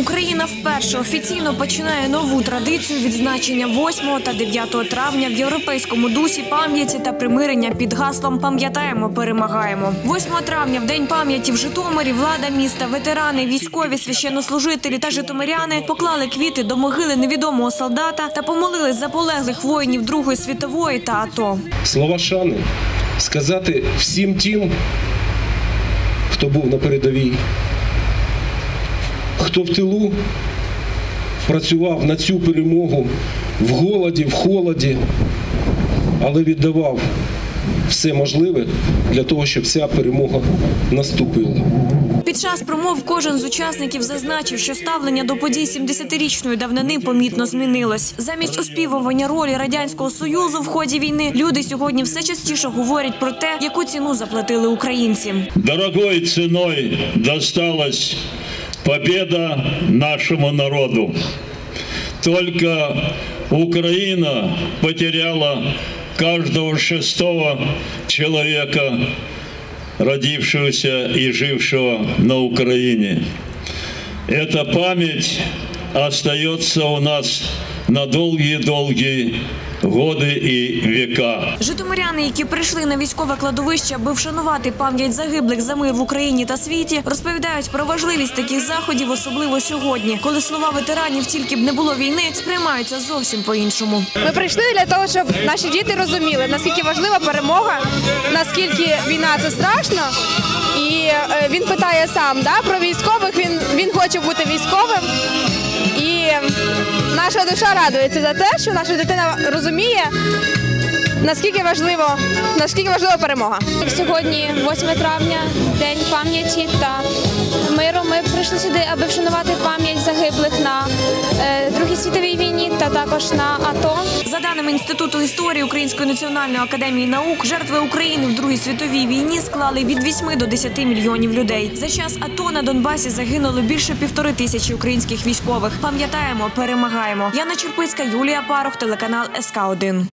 Україна вперше офіційно починає нову традицію відзначення 8 та 9 травня в європейському дусі пам'яті та примирення під гаслом Пам'ятаємо, перемагаємо. 8 травня, в день пам'яті в Житомирі, влада міста, ветерани, військові, священнослужителі та житомиряни поклали квіти до могили невідомого солдата та помолились за полеглих воїнів Другої світової та АТО. слова шани сказати всім тим, хто був на передовій, хто в тилу працював на цю перемогу в голоді, в холоді, але віддавав все можливе для того, щоб ця перемога наступила. Під час промов кожен з учасників зазначив, що ставлення до подій 70-річної давнини помітно змінилось. Замість оспівування ролі радянського союзу в ході війни люди сьогодні все частіше говорять про те, яку ціну заплатили українці. Дорогой ценой досталась победа нашему народу. Только Украина потеряла каждого шестого человека, родившегося и жившего на Украине. Эта память остается у нас на долгие-долгие годы и века. Житомиряни, які прийшли на військове кладовище, аби вшанувати пам'ять загиблих за мир в Україні та світі, розповідають про важливість таких заходів, особливо сьогодні, коли слова ветеранів тільки б не було війни, сприймаються зовсім по-іншому. Ми прийшли для того, щоб наші діти розуміли, наскільки важлива перемога, наскільки війна це страшно. І е, він питає сам да, про військових. Він, він хоче бути військовим. Наша душа радується за те, що наша дитина розуміє, наскільки важливо, наскільки важлива перемога. Сьогодні, 8 травня, день пам'яті та миру. Ми прийшли сюди, аби вшанувати пам'ять загиблих на також на АТО. За даними Інституту історії Української національної академії наук, жертви України в Другій світовій війні склали від 8 до 10 мільйонів людей. За час АТО на Донбасі загинуло більше півтори тисячі українських військових. Пам'ятаємо, перемагаємо. Яна Черпицька, Юлія Парух, телеканал СК 1